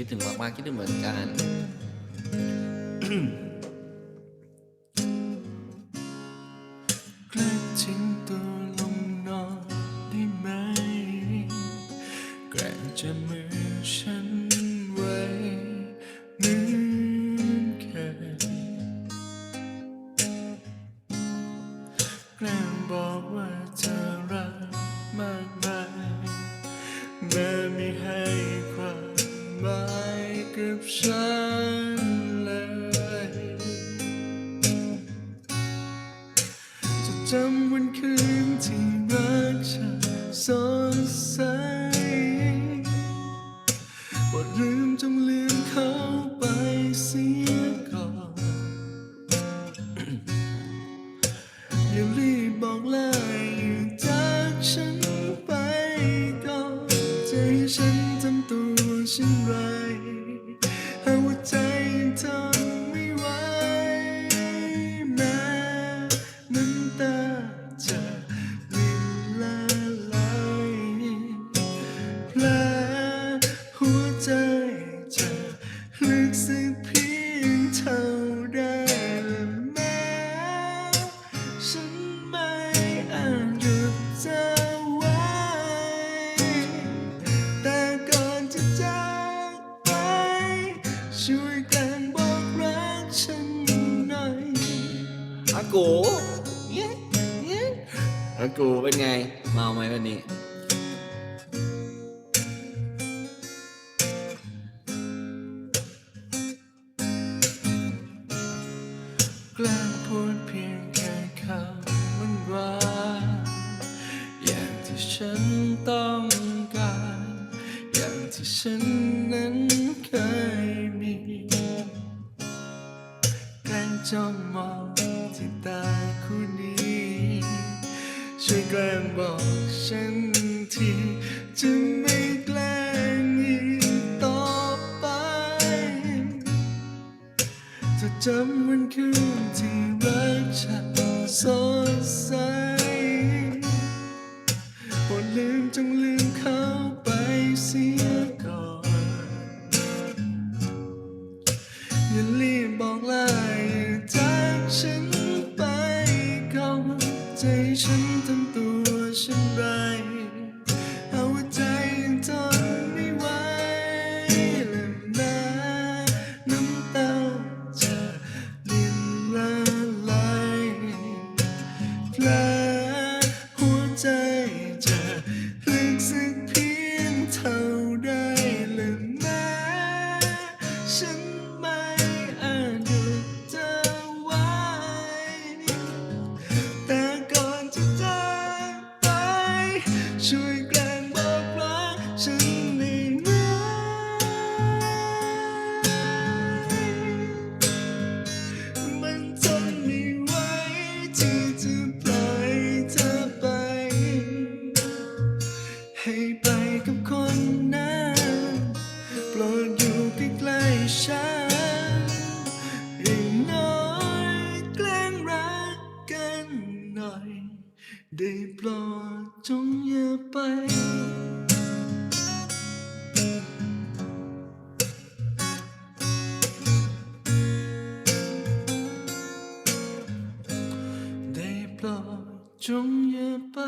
คิดถึงมากๆคิดถึงเหมือนกันกล้ทิ้งตัวลงนอนได้ไหมแกล้งจะมือฉันไว้เหมือนเคยแกล้งบอกว่าเธอรักมากมายแม้ไม่ให้ ความหมายกับฉันเลยจะจำวันคืนที่รักฉันสดใสว่าลืมจงลืมเขาไปเสียก่อน อย่ารีบบอกลา ตัว กูอากูเป็นไง เมาไหมวันนี้ แกล้งพูดเพียงแค่คำหวานหวานๆอย่างที่ฉันต้องการ อย่างที่ฉันนั้นเคยมี แกล้งจ้องมอง ที่ตาคู่นี้ ช่วยแกล้งบอกฉันทีจะไม่แกล้งอีกต่อไปจะจำวันคืนที่รักฉันสดใสโปรดลืมจงลืมเขาไปเสียก่อน อย่ารีบบอกลาอย่า ฉันทำตัวเช่นไรเอาใจยังทนไม่ไหวและแม้น้ำตาจะลินละลาย ฉันอย่างน้อยแกล้งรักกันหน่อย ได้โปรดจงอย่าไปได้โปรดจงอย่าไป